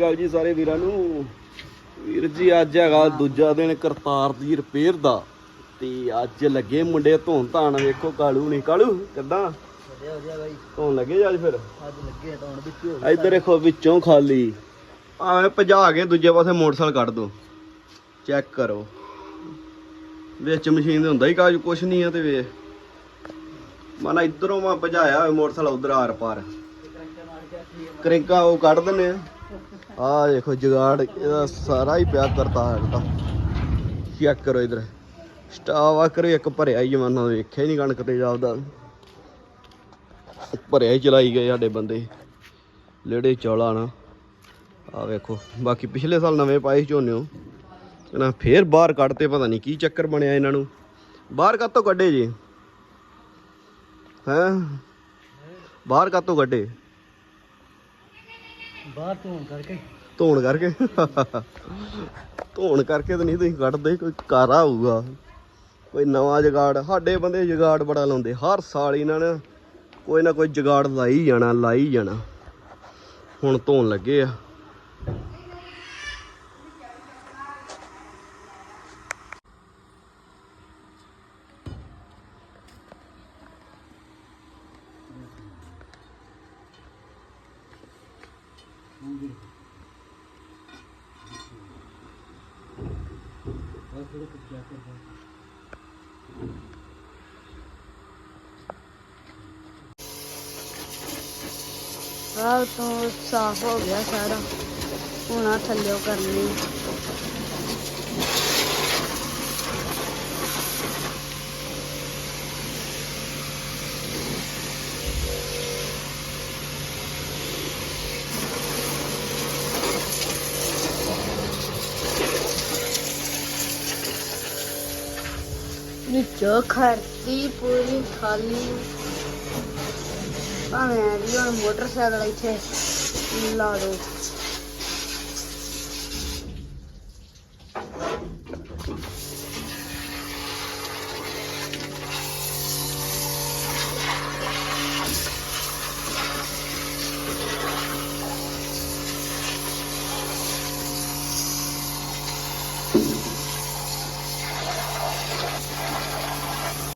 ਗੱਲ ਜੀ ਸਾਰੇ ਵੀਰਾਂ ਨੂੰ। ਵੀਰ ਜੀ ਅੱਜ ਹੈਗਾ ਦੂਜਾ ਦਿਨ ਕਰਤਾਰ ਦੀ ਰਿਪੇਅਰ ਦਾ। ਤੇ ਅੱਜ ਲੱਗੇ ਮੁੰਡੇ ਧੋਣ ਧਾਣ ਵੇਖੋ ਕਾਲੂ ਨਹੀਂ ਕਾਲੂ ਕਿੱਦਾਂ? ਵਧੀਆ ਵਧੀਆ ਬਾਈ। ਧੋਣ ਲੱਗੇ ਅੱਜ ਫਿਰ? ਅੱਜ ਲੱਗੇ ਹੁਣ ਵਿੱਚ। ਹੋ ਇੱਧਰ ਦੇਖੋ ਵਿੱਚੋਂ ਖਾਲੀ। ਆਵੇਂ ਭਜਾ ਕੇ ਦੂਜੇ ਪਾਸੇ ਮੋਟਰਸਾਈਕਲ ਕੱਢ ਦੋ। ਚੈੱਕ ਕਰੋ। ਵਿੱਚ ਮਸ਼ੀਨ ਦੇ ਹੁੰਦਾ ਹੀ ਕਾਜ ਕੁਛ ਨਹੀਂ ਆ ਤੇ ਵੇ। ਮਨਾ ਇਧਰੋਂ ਮੈਂ ਭਜਾਇਆ ਮੋਟਰਸਾਈਕਲ ਉਧਰ ਆਰ ਪਾਰ ਕ੍ਰਿੰਕਾ ਉਹ ਕੱਢ ਦਿੰਨੇ ਆ। ਆਹ ਦੇਖੋ ਜਗਾੜ, ਇਹਦਾ ਸਾਰਾ ਹੀ ਪਿਆ ਕਰਤਾ ਹੈ ਚੈੱਕ ਕਰੋ ਇਧਰ। ਸਟਾਵਾ ਕਰੋ, ਇੱਕ ਭਰਿਆ ਹੀ ਜਮਾਨਾ ਵੇਖਿਆ ਹੀ ਨਹੀਂ ਕਣਕ ਤੇ ਜਾਪਦਾ। ਭਰਿਆ ਹੀ ਚਲਾਈ ਗਏ ਸਾਡੇ ਬੰਦੇ। ਲੇੜੇ ਚੌਲਾ ਨਾ। ਆ ਵੇਖੋ, ਬਾਕੀ ਪਿਛਲੇ ਸਾਲ ਨਵੇਂ ਪਾਏ ਸੀ ਝੋਨੇ ਇਹਨਾਂ ਫੇਰ ਬਾਹਰ ਕੱਢਤੇ, ਪਤਾ ਨਹੀਂ ਕੀ ਚੱਕਰ ਬਣਿਆ ਇਹਨਾਂ ਨੂੰ। ਬਾਹਰ ਕਾਤੋਂ ਕੱਢੇ ਜੀ? ਹੈਂ? ਬਾਹਰ ਕਾਤੋਂ ਕੱਢੇ? ਬਾਹਰ ਤੋਂ ਕਰਕੇ। ਧੋਣ ਕਰਕੇ? ਧੋਣ ਕਰਕੇ ਤਾਂ ਨਹੀਂ, ਤੁਸੀਂ ਕੱਢਦੇ, ਕੋਈ ਕਾਰਾ ਹੋਊਗਾ ਕੋਈ ਨਵਾਂ ਜਗਾੜ। ਸਾਡੇ ਬੰਦੇ ਜਗਾੜ ਬੜਾ ਲਾਉਂਦੇ। ਹਰ ਸਾਲ ਇਹਨਾਂ ਨੇ ਕੋਈ ਨਾ ਕੋਈ ਜਗਾੜ ਲਾਈ ਜਾਣਾ ਲਾਈ ਜਾਣਾ। ਹੁਣ ਧੋਣ ਲੱਗੇ ਆ। ਆਹ ਤੋਂ ਸਾਫ਼ ਹੋ ਗਿਆ ਸਾਰਾ। ਹੁਣ ਆ ਥੱਲਿਓ ਕਰਨੀ। ਵਿੱਚੋਂ ਖਰਤੀ ਪੂਰੀ ਖਾਲੀ ਭਾਵੇਂ ਵੀ ਹੁਣ ਮੋਟਰਸਾਈਕਲ ਇੱਥੇ ਲਾ ਦੋ।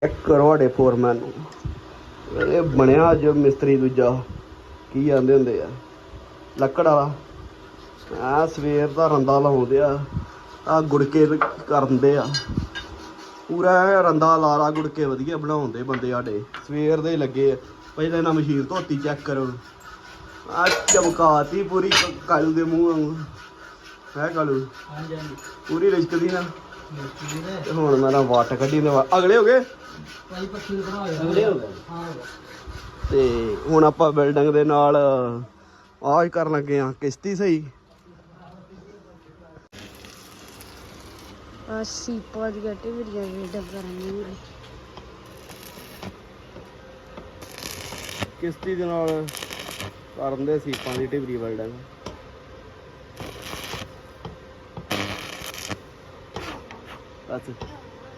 ਚੈੱਕ ਕਰੋ ਸਾਡੇ ਫੋਰਮੈਨ ਨੂੰ। ਇਹ ਬਣਿਆ ਅੱਜ ਮਿਸਤਰੀ ਦੂਜਾ। ਕੀ ਜਾਂਦੇ ਹੁੰਦੇ ਆ? ਲੱਕੜ ਵਾਲਾ। ਆ ਸਵੇਰ ਦਾ ਰੰਦਾ ਲਾਉਂਦੇ ਆ। ਆ ਗੁੜਕੇ ਕਰਦੇ ਆ। ਪੂਰਾ ਐਂ ਰੰਦਾ ਲਾ ਲਾ ਗੁੜਕੇ ਵਧੀਆ ਬਣਾਉਂਦੇ ਬੰਦੇ ਸਾਡੇ। ਸਵੇਰ ਦੇ ਲੱਗੇ ਆ। ਪਹਿਲਾਂ ਇਹਨਾਂ ਮਸ਼ੀਨ ਧੋਤੀ ਚੈੱਕ ਕਰੋ ਆ ਚਮਕਾਤੀ ਪੂਰੀ ਕਾਲੂ ਦੇ ਮੂੰਹ ਵਾਂਗੂ। ਹੈ ਕਾਲੂ ਹਾਂਜੀ ਹਾਂਜੀ। ਪੂਰੀ ਰਿਸ਼ਕਦੀ ਨਾ ਨੇ ਤੇ ਹੁਣ ਮੇਰਾ ਵਾਟ ਕੱਢੀ ਨੇ ਅਗਲੇ ਹੋ ਗਏ? ਭਾਈ ਪੱਖੀ ਬਣਾ ਹੋਇਆ। ਅਗਲੇ ਹੋ ਗਏ? ਹਾਂ। ਤੇ ਹੁਣ ਆਪਾਂ ਬਿਲਡਿੰਗ ਦੇ ਨਾਲ ਆਹ ਕਰਨ ਲੱਗੇ ਆ ਕਿਸ਼ਤੀ ਸਹੀ? ਆ ਸੀਪਾ ਦੀ ਗੱਟੀ ਵੀਡੀਓ ਵੀਡੀਓ ਕਰਾਂਗੇ ਕਿਸ਼ਤੀ ਦੇ ਨਾਲ ਕਰਨ ਦੇ ਸੀਪਾਂ ਦੀ ਢਿਬਰੀ ਬਿਲਡਿੰਗ। 好吃